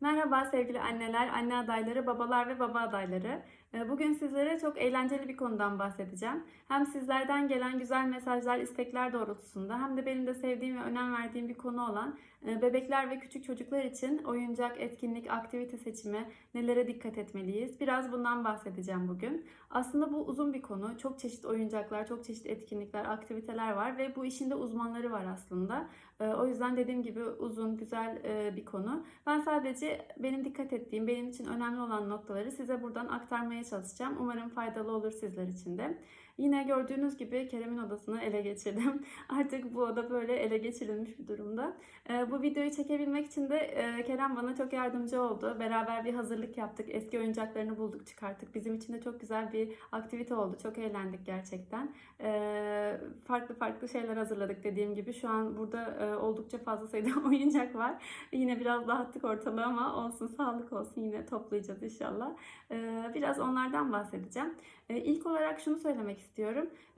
Merhaba sevgili anneler, anne adayları, babalar ve baba adayları. Ee, Bugün sizlere çok eğlenceli bir konudan bahsedeceğim. Hem sizlerden gelen güzel mesajlar, istekler doğrultusunda hem de benim de sevdiğim ve önem verdiğim bir konu olan e, bebekler ve küçük çocuklar için oyuncak, etkinlik, aktivite seçimi nelere dikkat etmeliyiz? Biraz bundan bahsedeceğim bugün. Aslında bu uzun bir konu. Çok çeşit oyuncaklar, çok çeşit etkinlikler, aktiviteler var ve bu işin de uzmanları var aslında. Ee, O yüzden dediğim gibi uzun, güzel e, bir konu. Ben sadece benim dikkat ettiğim, benim için önemli olan noktaları size buradan aktarmaya çalışacağım. Umarım faydalı olur sizler için de. Yine gördüğünüz gibi Kerem'in odasını ele geçirdim. Artık bu oda böyle ele geçirilmiş bir durumda. Ee, Bu videoyu çekebilmek için de e, Kerem bana çok yardımcı oldu. Beraber bir hazırlık yaptık. Eski oyuncaklarını bulduk, çıkarttık. Bizim için de çok güzel bir aktivite oldu. Çok eğlendik gerçekten. Ee, Farklı farklı şeyler hazırladık dediğim gibi. Şu an burada e, oldukça fazla sayıda oyuncak var. Yine biraz dağıttık ortalığı ama olsun sağlık olsun yine toplayacağız inşallah. Ee, Biraz onlardan bahsedeceğim. Ee, İlk olarak şunu söylemek istiyorum.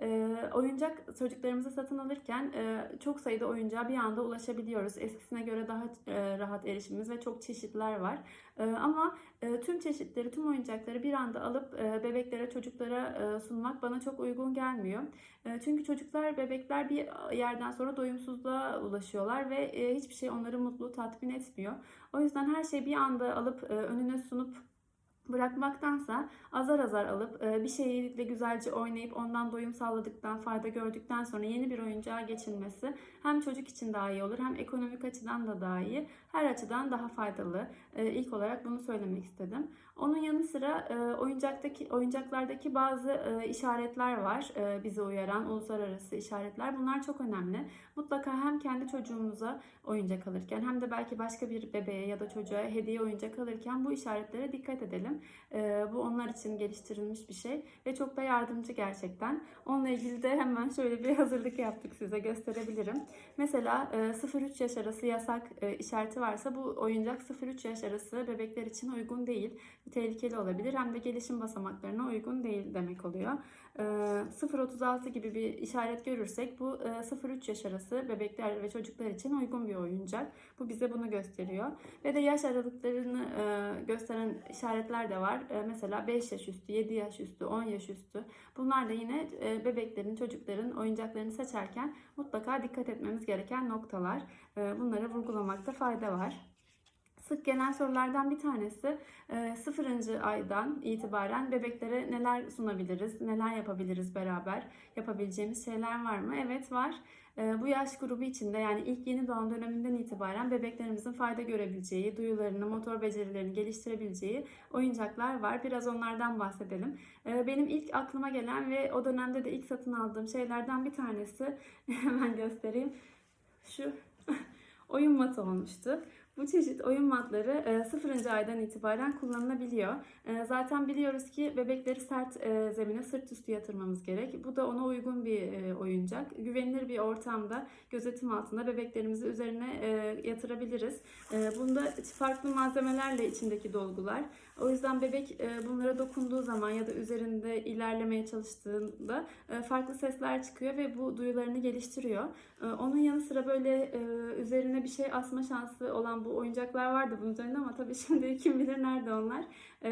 Ee, Oyuncak çocuklarımızı satın alırken e, çok sayıda oyuncağa bir anda ulaşabiliyoruz. Eskisine göre daha e, rahat erişimimiz ve çok çeşitler var. Ee, Ama e, tüm çeşitleri, tüm oyuncakları bir anda alıp e, bebeklere, çocuklara e, sunmak bana çok uygun gelmiyor. E, Çünkü çocuklar, bebekler bir yerden sonra doyumsuzluğa ulaşıyorlar ve e, hiçbir şey onları mutlu, tatmin etmiyor. O yüzden her şeyi bir anda alıp e, önüne sunup bırakmaktansa azar azar alıp e, bir şeyle güzelce oynayıp ondan doyum sağladıktan, fayda gördükten sonra yeni bir oyuncağa geçilmesi hem çocuk için daha iyi olur hem ekonomik açıdan da daha iyi. Her açıdan daha faydalı. E, İlk olarak bunu söylemek istedim. Onun yanı sıra e, oyuncaktaki oyuncaklardaki bazı işaretler var bizi uyaran uluslararası işaretler. Bunlar çok önemli. Mutlaka hem kendi çocuğumuza oyuncak alırken hem de belki başka bir bebeğe ya da çocuğa hediye oyuncak alırken bu işaretlere dikkat edelim. E, Bu onlar için geliştirilmiş bir şey ve çok da yardımcı gerçekten. Onunla ilgili de hemen şöyle bir hazırlık yaptık size gösterebilirim. Mesela e, 0-3 yaş arası yasak e, işareti varsa bu oyuncak 0-3 yaş arası bebekler için uygun değil. Tehlikeli olabilir hem de gelişim basamaklarına uygun değil demek oluyor. E, 0-36 gibi bir işaret görürsek bu e, 0-3 yaş arası bebekler ve çocuklar için uygun bir oyuncak. Bu bize bunu gösteriyor. Ve de yaş aralıklarını e, gösteren işaretler de var. E, Mesela 5 yaş üstü, 7 yaş üstü, 10 yaş üstü. Bunlar da yine e, bebeklerin, çocukların oyuncaklarını seçerken mutlaka dikkat etmemiz gereken noktalar. E, Bunları vurgulamakta fayda var. Sık gelen sorulardan bir tanesi e, 0. aydan itibaren bebeklere neler sunabiliriz, neler yapabiliriz beraber, yapabileceğimiz şeyler var mı? Evet var. E, Bu yaş grubu içinde yani ilk yeni doğan döneminden itibaren bebeklerimizin fayda görebileceği, duyularını, motor becerilerini geliştirebileceği oyuncaklar var. Biraz onlardan bahsedelim. E, Benim ilk aklıma gelen ve o dönemde de ilk satın aldığım şeylerden bir tanesi hemen göstereyim. Şu oyun matı olmuştu. Bu çeşit oyun matları e, 0. aydan itibaren kullanılabiliyor. E, Zaten biliyoruz ki bebekleri sert e, zemine sırt üstü yatırmamız gerek. Bu da ona uygun bir e, oyuncak. Güvenilir bir ortamda, gözetim altında bebeklerimizi üzerine e, yatırabiliriz. E, Bunda farklı malzemelerle içindeki dolgular. O yüzden bebek e, bunlara dokunduğu zaman ya da üzerinde ilerlemeye çalıştığında e, farklı sesler çıkıyor ve bu duyularını geliştiriyor. E, Onun yanı sıra böyle e, üzerine bir şey asma şansı olan bu oyuncaklar vardı bunun üzerinde ama tabii şimdi kim bilir nerede onlar. E,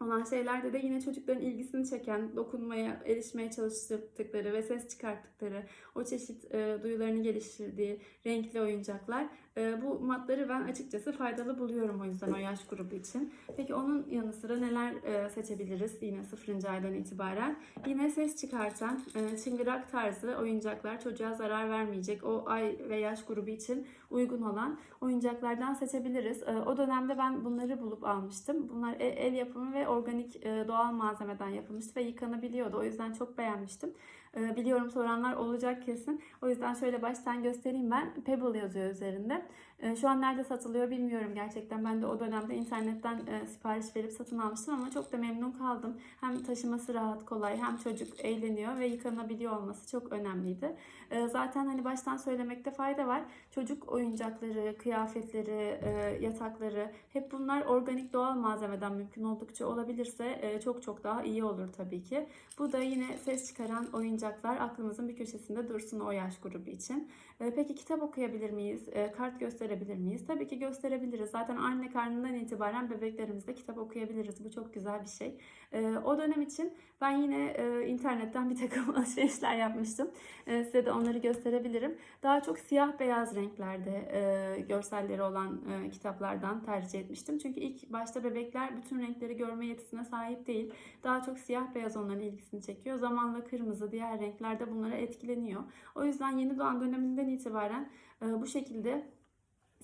olan şeylerde de yine çocukların ilgisini çeken, dokunmaya, erişmeye çalıştıkları ve ses çıkarttıkları, o çeşit e, duyularını geliştirdiği renkli oyuncaklar. E, bu matları ben açıkçası faydalı buluyorum o yüzden o yaş grubu için. Peki onun yanı sıra neler e, seçebiliriz yine 0. aydan itibaren? Yine ses çıkartan, e, çıngırak tarzı oyuncaklar çocuğa zarar vermeyecek o ay ve yaş grubu için uygun olan oyuncaklardan seçebiliriz. E, o dönemde ben bunları bulup almıştım. Bunlar el yapımı ve organik e, doğal malzemeden yapılmıştı ve yıkanabiliyordu. O yüzden çok beğenmiştim. E, Biliyorum soranlar olacak kesin. O yüzden şöyle baştan göstereyim ben. Pebble yazıyor üzerinde. E, Şu an nerede satılıyor bilmiyorum gerçekten. Ben de o dönemde internetten e, sipariş verip satın almıştım ama çok da memnun kaldım. Hem taşıması rahat, kolay, hem çocuk eğleniyor ve yıkanabiliyor olması çok önemliydi. E, Zaten hani baştan söylemekte fayda var. Çocuk oyuncakları, kıyafetleri, yatakları hep bunlar organik doğal malzemeden mümkün oldukça olabilirse çok çok daha iyi olur tabii ki. Bu da yine ses çıkaran oyuncaklar aklımızın bir köşesinde dursun o yaş grubu için. Peki kitap okuyabilir miyiz? Kart gösterebilir gösterebilir miyiz? Tabii ki gösterebiliriz. Zaten anne karnından itibaren bebeklerimizde kitap okuyabiliriz. Bu çok güzel bir şey. Ee, o dönem için ben yine e, internetten bir takım alışverişler yapmıştım. Ee, size de onları gösterebilirim. Daha çok siyah beyaz renklerde e, görselleri olan e, kitaplardan tercih etmiştim. Çünkü ilk başta bebekler bütün renkleri görme yetisine sahip değil. Daha çok siyah beyaz onların ilgisini çekiyor. Zamanla kırmızı, diğer renkler de bunlara etkileniyor. O yüzden yeni doğan döneminden itibaren e, bu şekilde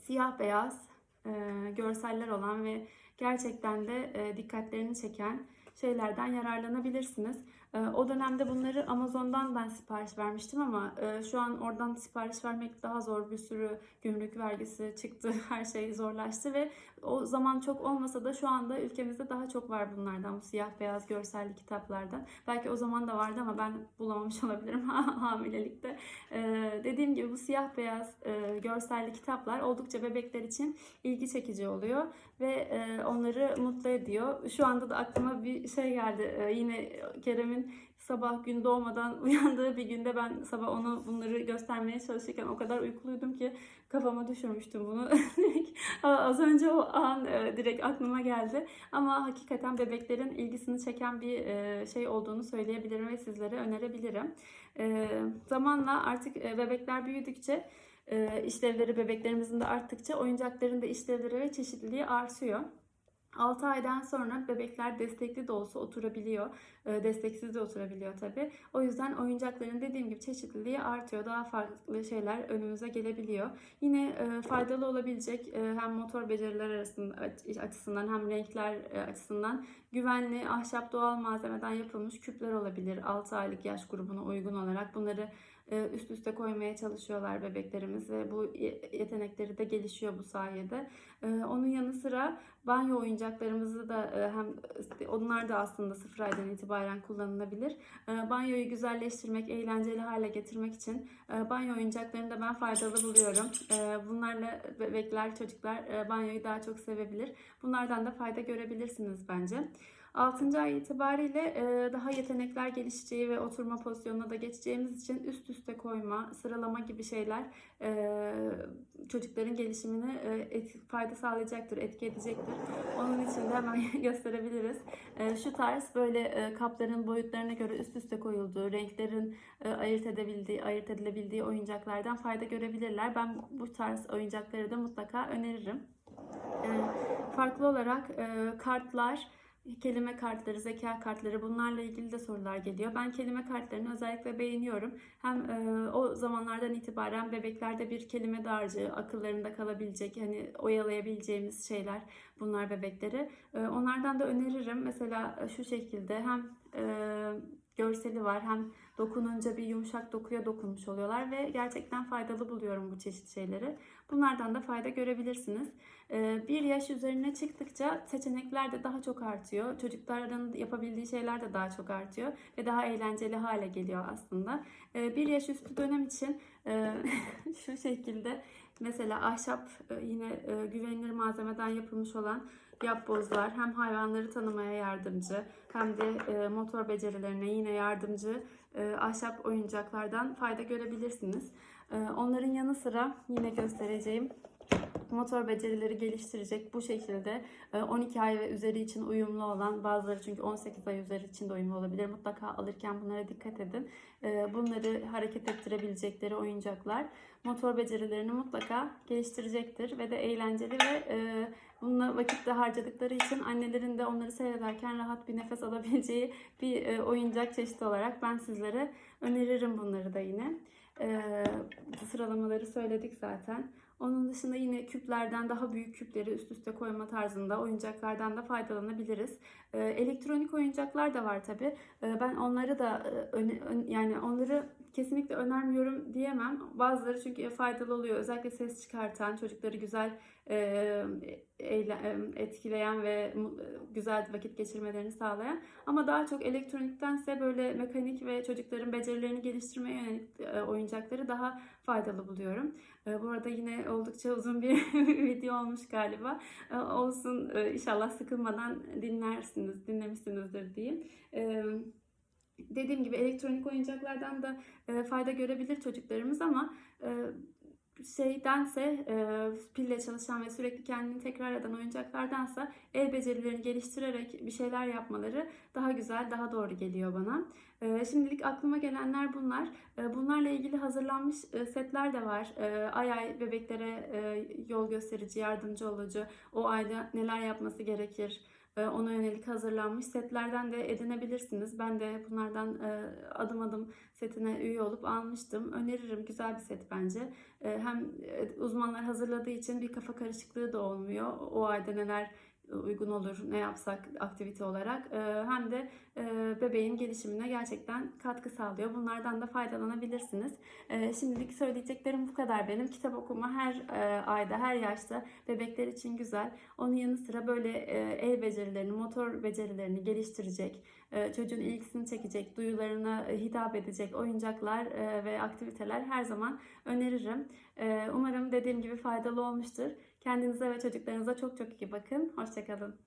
siyah beyaz e, görseller olan ve gerçekten de e, dikkatlerini çeken şeylerden yararlanabilirsiniz. E, o dönemde bunları Amazon'dan ben sipariş vermiştim ama e, şu an oradan sipariş vermek daha zor. Bir sürü gümrük vergisi çıktı, her şey zorlaştı ve o zaman çok olmasa da şu anda ülkemizde daha çok var bunlardan, bu siyah beyaz görselli kitaplardan. Belki o zaman da vardı ama ben bulamamış olabilirim hamilelikte. E, dediğim gibi bu siyah beyaz e, görselli kitaplar oldukça bebekler için ilgi çekici oluyor ve e, onları mutlu ediyor. Şu anda da aklıma bir şey geldi. Yine Kerem'in sabah gün doğmadan uyandığı bir günde ben sabah ona bunları göstermeye çalışırken o kadar uykuluydum ki kafama düşürmüştüm bunu. Az önce o an e, direkt aklıma geldi. Ama hakikaten bebeklerin ilgisini çeken bir e, şey olduğunu söyleyebilirim ve sizlere önerebilirim. E, zamanla artık bebekler büyüdükçe işlevleri bebeklerimizin de arttıkça oyuncakların da işlevleri ve çeşitliliği artıyor. 6 aydan sonra bebekler destekli de olsa oturabiliyor. E, Desteksiz de oturabiliyor tabi. O yüzden oyuncakların dediğim gibi çeşitliliği artıyor. Daha farklı şeyler önümüze gelebiliyor. Yine e, faydalı olabilecek e, hem motor beceriler arasında açısından hem renkler e, açısından güvenli ahşap doğal malzemeden yapılmış küpler olabilir. 6 aylık yaş grubuna uygun olarak bunları üst üste koymaya çalışıyorlar bebeklerimiz ve bu yetenekleri de gelişiyor bu sayede. E, onun yanı sıra banyo oyuncaklarımızı da e, hem onlar da aslında sıfır aydan itibaren kullanılabilir. Banyoyu güzelleştirmek, eğlenceli hale getirmek için banyo oyuncaklarını da ben faydalı buluyorum. Bunlarla bebekler, çocuklar banyoyu daha çok sevebilir. Bunlardan da fayda görebilirsiniz bence. 6. ay itibariyle e, daha yetenekler gelişeceği ve oturma pozisyonuna da geçeceğimiz için üst üste koyma, sıralama gibi şeyler e, çocukların gelişimine e, fayda sağlayacaktır, etki edecektir. Onun için de hemen gösterebiliriz. Şu tarz böyle kapların boyutlarına göre üst üste koyulduğu, renklerin ayırt edebildiği, ayırt edilebildiği oyuncaklardan fayda görebilirler. Ben bu tarz oyuncakları da mutlaka öneririm. Farklı olarak kartlar, kelime kartları, zeka kartları bunlarla ilgili de sorular geliyor. Ben kelime kartlarını özellikle beğeniyorum. Hem e, o zamanlardan itibaren bebeklerde bir kelime dağarcığı akıllarında kalabilecek, hani oyalayabileceğimiz şeyler bunlar bebekleri. E, onlardan da öneririm. Mesela şu şekilde hem e, görseli var hem dokununca bir yumuşak dokuya dokunmuş oluyorlar ve gerçekten faydalı buluyorum bu çeşit şeyleri. Bunlardan da fayda görebilirsiniz. Ee, bir yaş üzerine çıktıkça seçenekler de daha çok artıyor. Çocukların yapabildiği şeyler de daha çok artıyor ve daha eğlenceli hale geliyor aslında. Ee, bir yaş üstü dönem için e, şu şekilde mesela ahşap e, yine e, güvenilir malzemeden yapılmış olan yapbozlar hem hayvanları tanımaya yardımcı hem de motor becerilerine yine yardımcı ahşap oyuncaklardan fayda görebilirsiniz. Onların yanı sıra yine göstereceğim motor becerileri geliştirecek bu şekilde 12 ay ve üzeri için uyumlu olan bazıları çünkü 18 ay üzeri için de uyumlu olabilir. Mutlaka alırken bunlara dikkat edin. Bunları hareket ettirebilecekleri oyuncaklar motor becerilerini mutlaka geliştirecektir ve de eğlenceli ve bununla vakit de harcadıkları için annelerin de onları seyrederken rahat bir nefes alabileceği bir oyuncak çeşidi olarak ben sizlere öneririm bunları da yine. Sıralamaları söyledik zaten. Onun dışında yine küplerden daha büyük küpleri üst üste koyma tarzında oyuncaklardan da faydalanabiliriz. Ee, elektronik oyuncaklar da var tabi. Ee, ben onları da e, yani onları kesinlikle önermiyorum diyemem. Bazıları çünkü faydalı oluyor. Özellikle ses çıkartan, çocukları güzel e, etkileyen ve güzel vakit geçirmelerini sağlayan. Ama daha çok elektroniktense böyle mekanik ve çocukların becerilerini geliştirmeye yönelik e, oyuncakları daha faydalı buluyorum. E, bu arada yine oldukça uzun bir video olmuş galiba. Olsun inşallah sıkılmadan dinlersiniz, dinlemişsinizdir diyeyim. Dediğim gibi elektronik oyuncaklardan da fayda görebilir çocuklarımız ama şeydense e, pille çalışan ve sürekli kendini tekrar eden oyuncaklardansa el becerilerini geliştirerek bir şeyler yapmaları daha güzel, daha doğru geliyor bana. E, şimdilik aklıma gelenler bunlar. E, bunlarla ilgili hazırlanmış e, setler de var. E, ay ay bebeklere e, yol gösterici, yardımcı olucu, o ayda neler yapması gerekir, ona yönelik hazırlanmış setlerden de edinebilirsiniz. Ben de bunlardan e, adım adım setine üye olup almıştım. Öneririm. Güzel bir set bence. E, Hem e, uzmanlar hazırladığı için bir kafa karışıklığı da olmuyor. O ayda neler uygun olur, ne yapsak aktivite olarak. E, Hem de e, bebeğin gelişimine gerçekten katkı sağlıyor. Bunlardan da faydalanabilirsiniz. E, Şimdilik söyleyeceklerim bu kadar benim. Kitap okuma her e, ayda, her yaşta bebekler için güzel. Onun yanı sıra böyle e, el becerilerini, motor becerilerini geliştirecek, çocuğun ilgisini çekecek, duyularına hitap edecek oyuncaklar ve aktiviteler her zaman öneririm. Umarım dediğim gibi faydalı olmuştur. Kendinize ve çocuklarınıza çok çok iyi bakın. Hoşçakalın.